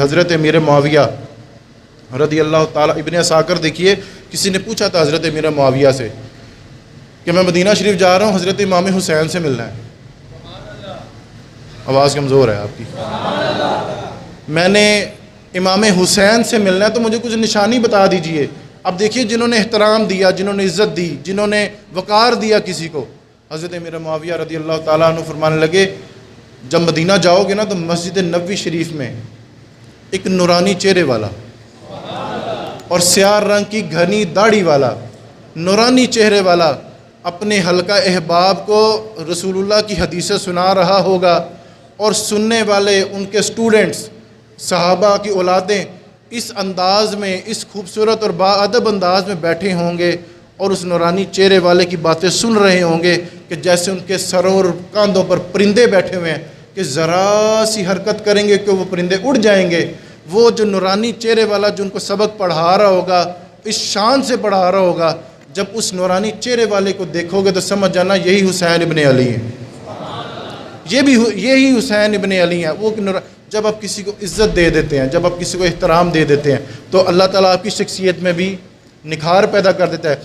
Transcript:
حضرت امیر معاویہ رضی اللہ تعالیٰ ابن اساکر دیکھیے، کسی نے پوچھا تھا حضرت امیر معاویہ سے کہ میں مدینہ شریف جا رہا ہوں، حضرت امام حسین سے ملنا ہے۔ آواز کمزور ہے آپ کی۔ میں نے امام حسین سے ملنا ہے تو مجھے کچھ نشانی بتا دیجیے۔ اب دیکھیے، جنہوں نے احترام دیا، جنہوں نے عزت دی، جنہوں نے وقار دیا کسی کو۔ حضرت امیر معاویہ رضی اللہ تعالیٰ عنہ فرمانے لگے، جب مدینہ جاؤ گے نا تو مسجد نبوی شریف میں ایک نورانی چہرے والا اور سیاہ رنگ کی گھنی داڑھی والا نورانی چہرے والا اپنے حلقہ احباب کو رسول اللہ کی حدیثیں سنا رہا ہوگا اور سننے والے ان کے سٹوڈنٹس صحابہ کی اولادیں اس انداز میں، اس خوبصورت اور باادب انداز میں بیٹھے ہوں گے اور اس نورانی چہرے والے کی باتیں سن رہے ہوں گے کہ جیسے ان کے سروں اور کاندھوں پر پرندے بیٹھے ہوئے ہیں۔ کہ ذرا سی حرکت کریں گے کہ وہ پرندے اڑ جائیں گے۔ وہ جو نورانی چہرے والا جو ان کو سبق پڑھا رہا ہوگا، اس شان سے پڑھا رہا ہوگا، جب اس نورانی چہرے والے کو دیکھو گے تو سمجھ جانا یہی حسین ابن علی ہیں۔ یہ بھی یہی حسین ابن علی ہیں۔ وہ جب آپ کسی کو عزت دے دیتے ہیں، جب آپ کسی کو احترام دے دیتے ہیں، تو اللہ تعالیٰ آپ کی شخصیت میں بھی نکھار پیدا کر دیتا ہے۔